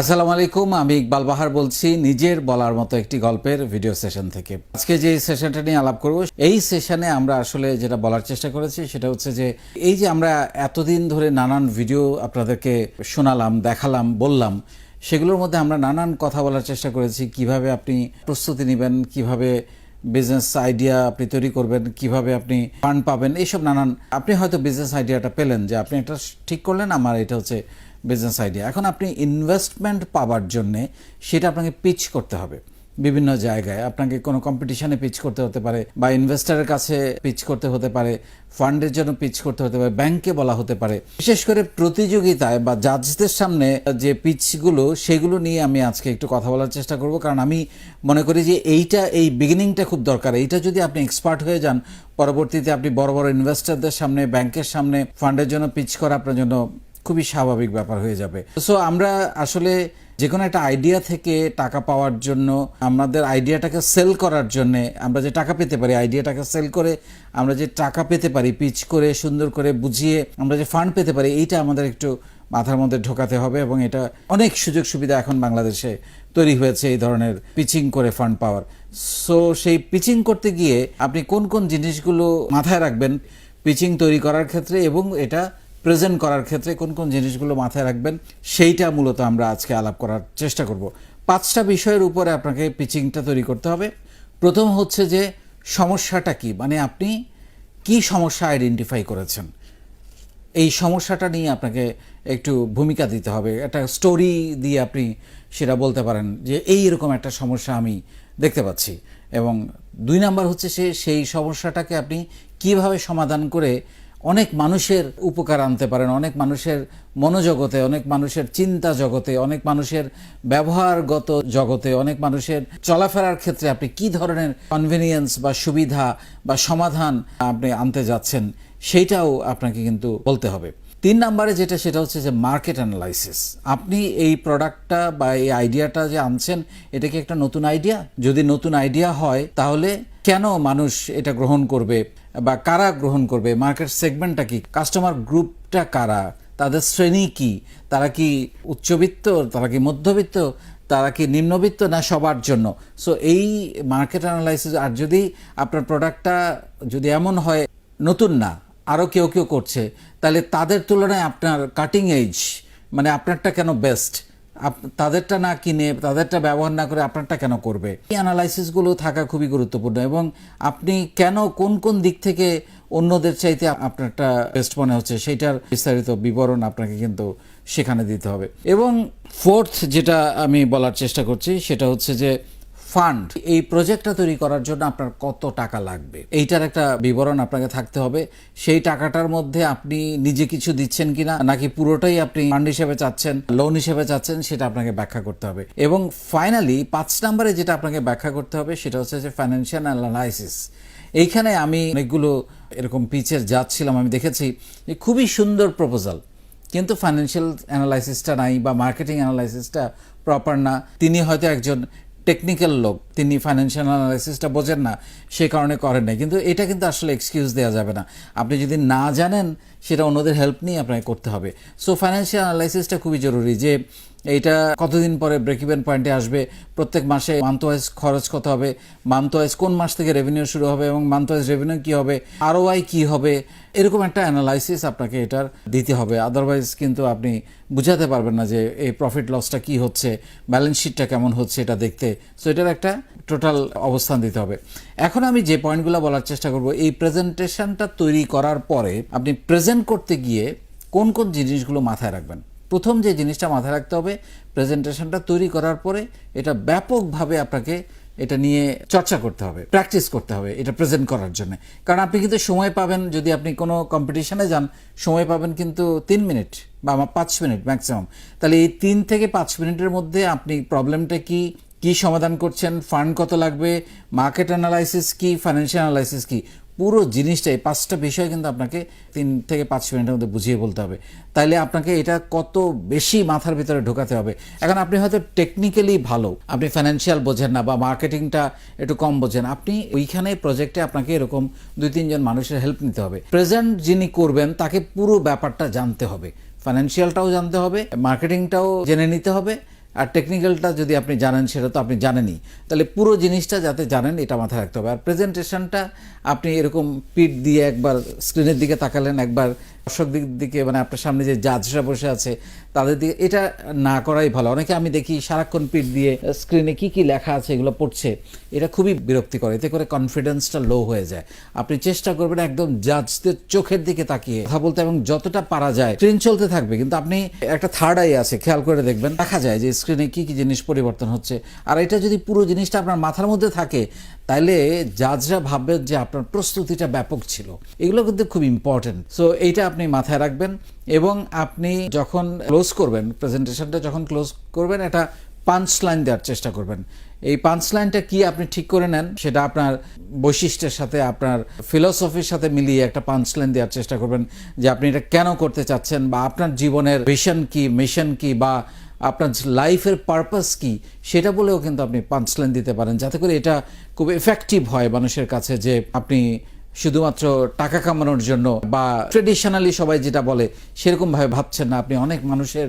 আসসালামু আলাইকুম, আমি ইকবাল বাহার বলছি নিজের বলার মতো একটি গল্পের ভিডিও সেশন থেকে। আজকে যে সেশনটা নিয়ে আলাপ করব, এই সেশনে আমরা আসলে যেটা বলার চেষ্টা করেছি সেটা হচ্ছে যে, এই যে আমরা এতদিন ধরে নানান ভিডিও আপনাদেরকে শোনালাম, দেখালাম, বললাম, সেগুলোর মধ্যে আমরা নানান কথা বলার চেষ্টা করেছি, কীভাবে আপনি প্রস্তুতি নেবেন, কীভাবে বিজনেস আইডিয়া আপনি তৈরি করবেন, কীভাবে আপনি ফান্ড পাবেন, এইসব নানান, আপনি হয়তো বিজনেস আইডিয়াটা পেলেন যে, আপনি এটা ঠিক করলেন, আমার এটা হচ্ছে বিজনেস আইডিয়া এখন আপনি ইনভেস্টমেন্ট পাওয়ার জন্যে সেটা আপনাকে পিচ করতে হবে বিভিন্ন জায়গায়। আপনাকে কোনো কম্পিটিশনে পিচ করতে হতে পারে বা ইনভেস্টারের কাছে পিচ করতে হতে পারে ফান্ডের জন্য পিচ করতে হতে পারে ব্যাংকে বলা হতে পারে। বিশেষ করে প্রতিযোগিতায় বা জাজদের সামনে যে পিচগুলো সেগুলো নিয়ে আমি আজকে একটু কথা বলার চেষ্টা করব। কারণ আমি মনে করি যে এইটা, এই বিগিনিংটা খুব দরকার। এইটা যদি আপনি এক্সপার্ট হয়ে যান, পরবর্তীতে আপনি বড় বড় ইনভেস্টারদের সামনে ব্যাংকের সামনে ফান্ডের জন্য পিচ করা আপনার জন্য খুবই স্বাভাবিক ব্যাপার হয়ে যাবে। সো আমরা আসলে যে কোনো একটা আইডিয়া থেকে টাকা পাওয়ার জন্য, আমাদের আইডিয়াটাকে সেল করার জন্য আমরা যে টাকা পেতে পারি আইডিয়াটাকে সেল করে আমরা যে টাকা পেতে পারি পিচ করে, সুন্দর করে বুঝিয়ে আমরা যে ফান্ড পেতে পারি, এইটা আমাদের একটু মাথার মধ্যে ঢোকাতে হবে এবং এটা অনেক সুযোগ সুবিধা এখন বাংলাদেশে তৈরি হয়েছে এই ধরনের পিচিং করে ফান্ড পাওয়ার। সো সেই পিচিং করতে গিয়ে আপনি কোন কোন জিনিসগুলো মাথায় রাখবেন পিচিং তৈরি করার ক্ষেত্রে এবং এটা প্রেজেন্ট করার ক্ষেত্রে কোন কোন জিনিসগুলো মাথায় রাখবেন, সেইটা মূলত আমরা আজকে আলাপ করার চেষ্টা করব। পাঁচটা বিষয়ের উপরে আপনাকে পিচিংটা তৈরি করতে হবে। প্রথম হচ্ছে যে, সমস্যাটা কি? মানে আপনি কি সমস্যা আইডেন্টিফাই করেছেন? এই সমস্যাটা নিয়ে আপনাকে একটু ভূমিকা দিতে হবে। একটা স্টোরি দিয়ে আপনি সেটা বলতে পারেন যে, এই রকম একটা সমস্যা আমি দেখতে পাচ্ছি। এবং দুই নাম্বার হচ্ছে সে, সেই সমস্যাটাকে আপনি কীভাবে সমাধান করে অনেক মানুষের উপকার আনতে পারেন, অনেক মানুষের মনোজগতে, অনেক মানুষের চিন্তা জগতে, অনেক মানুষের ব্যবহারগত জগতে, অনেক মানুষের চলাফেরার ক্ষেত্রে আপনি কি ধরনের কনভেনিয়েন্স বা সুবিধা বা সমাধান আপনি আনতে যাচ্ছেন সেইটাও আপনাকে কিন্তু বলতে হবে। তিন নম্বরে যেটা, সেটা হচ্ছে যে মার্কেট অ্যানালাইসিস আপনি এই প্রোডাক্টটা বা এই আইডিয়াটা যে আনছেন, এটা কি একটা নতুন আইডিয়া যদি নতুন আইডিয়া হয়, তাহলে কেন মানুষ এটা গ্রহণ করবে? বা কারা গ্রহণ করবে? মার্কেট সেগমেন্টটা কি? কাস্টমার গ্রুপটা কারা? তাদের শ্রেণি কি? তারা কি উচ্চবিত্ত? তারা কি মধ্যবিত্ত? তারা কি নিম্নবিত্ত? না সবার জন্য? সো এই মার্কেট অ্যানালাইসিস আর যদি আপনার প্রোডাক্টটা যদি এমন হয়, নতুন না আরও কেউ কেউ করছে, তাহলে তাদের তুলনায় আপনার কাটিং এজ মানে আপনারটা কেন বেস্ট তাদেরটা না কিনে, তাদেরটা ব্যবহার না করে আপনারটা কেন করবে? এই অ্যানালাইসিসগুলো থাকা খুবই গুরুত্বপূর্ণ এবং আপনি কেন কোন কোন দিক থেকে অন্যদের চাইতে আপনারটা বেস্ট মনে হচ্ছে সেইটার বিস্তারিত বিবরণ আপনাকে কিন্তু সেখানে দিতে হবে। এবং ফোর্থ যেটা আমি বলার চেষ্টা করছি সেটা হচ্ছে যে ফান্ড। এই প্রজেক্টটা তৈরি করার জন্য আপনার কত টাকা লাগবে? এইটার একটা বিবরণ আপনাকে থাকতে হবে। সেই টাকাটার মধ্যে আপনি নিজে কিছু দিচ্ছেন কিনা, নাকি পুরোটাই আপনি ফান্ড হিসেবে চাচ্ছেন, লোন হিসেবে চাচ্ছেন, সেটা আপনাকে ব্যাখ্যা করতে হবে। এবং ফাইনালি পাঁচ নম্বরে যেটা আপনাকে ব্যাখ্যা করতে হবে, সেটা হচ্ছে যে ফাইন্যান্সিয়াল অ্যানালাইসিস এইখানে আমি অনেকগুলো এরকম পিচের যাচ্ছিলাম, আমি দেখেছি যে খুবই সুন্দর প্রপোজাল কিন্তু ফাইন্যান্সিয়াল অ্যানালাইসিসটা নাই বা মার্কেটিং অ্যানালাইসিসটা প্রপার না। তিনি হয়তো একজন টেকনিক্যাল লোক তিনি ফাইন্যান্সিয়াল অ্যানালাইসিসটা বোঝেন না, সে কারণে করেন না কিন্তু এটা কিন্তু আসলে এক্সকিউজ দেওয়া যাবে না। আপনি যদি না জানেন, সেটা অন্যদের হেল্প নিয়ে আপনাকে করতে হবে। সো ফাইন্যান্সিয়াল অ্যানালাইসিসটা খুবই জরুরি যে এইটা কতদিন পরে ব্রেক ইভেন পয়েন্টে আসবে? প্রত্যেক মাসে মান্থ ওয়াইজ খরচ কত হবে? মান্থ ওয়াইজ কোন মাস থেকে রেভিনিউ শুরু হবে এবং মান্থ ওয়াইজ রেভিনিউ কী হবে? আরও আই কী হবে? এরকম একটা অ্যানালাইসিস আপনাকে এটার দিতে হবে। আদারওয়াইজ কিন্তু আপনি বুঝাতে পারবেন না যে এই প্রফিট লসটা কি হচ্ছে ব্যালেন্স শিটটা কেমন হচ্ছে এটা দেখতে। সো এটার একটা টোটাল অবস্থান দিতে হবে। এখন আমি যে পয়েন্টগুলো বলার চেষ্টা করব, এই প্রেজেন্টেশনটা তৈরি করার পরে আপনি প্রেজেন্ট করতে গিয়ে কোন কোন জিনিসগুলো মাথায় রাখবেন? প্রথম যে জিনিসটা মাথায় রাখতে হবে প্রেজেন্টেশনটা তৈরি করার পরে এটা ব্যাপকভাবে আপনাকে এটা নিয়ে চর্চা করতে হবে প্র্যাকটিস করতে হবে এটা প্রেজেন্ট করার জন্য। কারণ আপনি কিন্তু সময় পাবেন, যদি আপনি কোনো কম্পিটিশনে যান, সময় পাবেন কিন্তু তিন মিনিট বা আমার পাঁচ মিনিট ম্যাক্সিমাম তাহলে এই তিন থেকে পাঁচ মিনিটের মধ্যে আপনি প্রবলেমটা কি কি সমাধান করছেন ফান্ড কত লাগবে মার্কেট অ্যানালাইসিস কি ফাইন্যান্সিয়াল অ্যানালাইসিস কি পুরো জিনিসটাই পাঁচটা বিষয় কিন্তু আপনাকে তিন থেকে পাঁচ মিনিটের মধ্যে বুঝিয়ে বলতে হবে। তাইলে আপনাকে এটা কত বেশি মাথার ভিতরে ঢোকাতে হবে। এখন আপনি হয়তো টেকনিক্যালি ভালো, আপনি ফাইন্যান্সিয়াল বোঝেন না বা মার্কেটিংটা একটু কম বোঝেন, আপনি ওইখানে প্রজেক্টে আপনাকে এরকম দুই, তিনজন মানুষের হেল্প নিতে হবে। প্রেজেন্ট যিনি করবেন, তাকে পুরো ব্যাপারটা জানতে হবে। ফাইন্যান্সিয়ালটাও জানতে হবে মার্কেটিংটাও জেনে নিতে হবে আর টেকনিক্যালটা যদি আপনি জানেন, সেটা তো আপনি জানেনই। তাহলে পুরো জিনিসটা যাতে জানেন, এটা মাথায় রাখতে হবে। আর প্রেজেন্টেশনটা আপনি এরকম পিঠ দিয়ে একবার স্ক্রিনের দিকে তাকালেন, একবার দর্শক দিক মানে আপনার সামনে যে জাজরা বসে আছে, তাদের দিকে এটা না করাই ভালো। অনেকে আমি দেখি সারাক্ষণ পিঠ দিয়ে স্ক্রিনে কি কি লেখা আছে এগুলো পড়ছে, এটা খুবই বিরক্তিকর। এতে করে কনফিডেন্সটা লো হয়ে যায়। আপনি চেষ্টা করবেন একদম জাজদের চোখের দিকে তাকিয়ে কথা বলতে এবং যতটা পারা যায় স্ক্রিন চলতে থাকবে। কিন্তু আপনি একটা থার্ড আই আছে, খেয়াল করে দেখবেন, দেখা যায় যে স্ক্রিনে কি কি জিনিস পরিবর্তন হচ্ছে। আর এটা যদি পুরো জিনিসটা আপনার মাথার মধ্যে থাকে তাহলে জাজরা ভাববেন যে আপনার প্রস্তুতিটা ব্যাপক ছিল। এগুলো কিন্তু খুব ইম্পর্টেন্ট সো এইটা আপনি মাথায় রাখবেন এবং আপনি যখন ক্লোজ করবেন প্রেজেন্টেশনটা যখন ক্লোজ করবেন এটা পাঞ্চ লাইন দেওয়ার চেষ্টা করবেন। এই পাঞ্চ লাইনটা কি আপনি ঠিক করে নেন, সেটা আপনার বৈশিষ্ট্যের সাথে, আপনার ফিলোসফির সাথে মিলিয়ে একটা পাঞ্চ লাইন দেওয়ার চেষ্টা করবেন যে আপনি এটা কেন করতে চাচ্ছেন বা আপনার জীবনের ভিশন কি মিশন কি বা আপনার লাইফের পারপাস কি সেটা বলেও কিন্তু আপনি পাঞ্চলাইন দিতে পারেন। যাতে করে এটা খুব এফেক্টিভ হয় মানুষের কাছে যে আপনি শুধুমাত্র টাকা কামানোর জন্য বা ট্রেডিশনালি সবাই যেটা বলে সেরকম ভাবে ভাবছেন না। আপনি অনেক মানুষের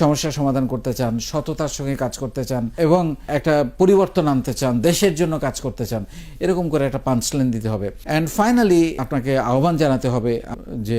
সমস্যার সমাধান করতে চান, সততার সঙ্গে কাজ করতে চান এবং একটা পরিবর্তন আনতে চান, দেশের জন্য কাজ করতে চান, এরকম করে একটা পাঞ্চলাইন দিতে হবে। অ্যান্ড ফাইনালি আপনাকে আহ্বান জানাতে হবে যে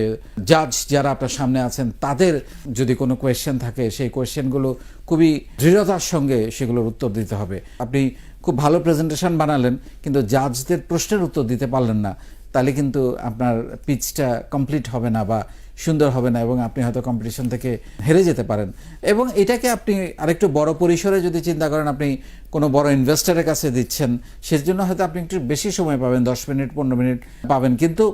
জাজ যারা আপনার সামনে আছেন, তাদের যদি কোনো কোয়েশ্চেন থাকে, সেই কোয়েশ্চেনগুলো খুবই দৃঢ়তার সঙ্গে সেগুলোর উত্তর দিতে হবে। আপনি খুব ভালো প্রেজেন্টেশন বানালেন, কিন্তু জাজদের প্রশ্নের উত্তর দিতে পারলেন না। তাহলে কিন্তু আপনার পিচটা কমপ্লিট হবে না বা সুন্দর হবে না এবং আপনি হয়তো কম্পিটিশন থেকে হেরে যেতে পারেন। এবং এটাকে আপনি আরেকটু বড় পরিসরে যদি চিন্তা করেন, আপনি কোনো বড় ইনভেস্টারের কাছে দিচ্ছেন, সেজন্য হয়তো আপনি একটু বেশি সময় পাবেন, দশ মিনিট, পনেরো মিনিট পাবেন। কিন্তু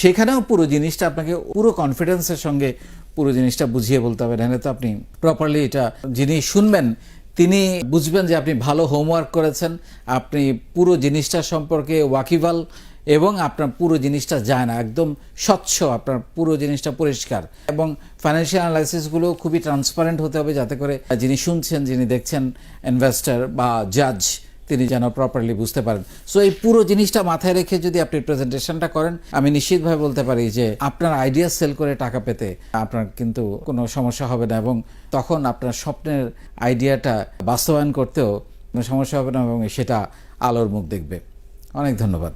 সেখানেও পুরো জিনিসটা আপনাকে পুরো কনফিডেন্সের সঙ্গে পুরো জিনিসটা বুঝিয়ে বলতে হবে। নাহলে তো আপনি প্রপারলি এটা যিনি শুনবেন তিনি বুঝবেন যে আপনি ভালো হোমওয়ার্ক করেছেন, আপনি পুরো জিনিসটা সম্পর্কে ওয়াকিবাল এবং আপনার পুরো জিনিসটা যায় না, একদম স্বচ্ছ আপনার পুরো জিনিসটা পরিষ্কার। এবং ফাইন্যান্সিয়াল অ্যানালাইসিসগুলো খুবই ট্রান্সপারেন্ট হতে হবে যাতে করে যিনি শুনছেন, যিনি দেখছেন ইনভেস্টার বা জাজ তিনি যেন প্রপারলি বুঝতে পারেন। সো এই পুরো জিনিসটা মাথায় রেখে যদি আপনি প্রেজেন্টেশনটা করেন, আমি নিশ্চিতভাবে বলতে পারি যে আপনার আইডিয়া সেল করে টাকা পেতে আপনার কিন্তু কোনো সমস্যা হবে না এবং তখন আপনার স্বপ্নের আইডিয়াটা বাস্তবায়ন করতেও কোনো সমস্যা হবে না এবং সেটা আলোর মুখ দেখবে। অনেক ধন্যবাদ।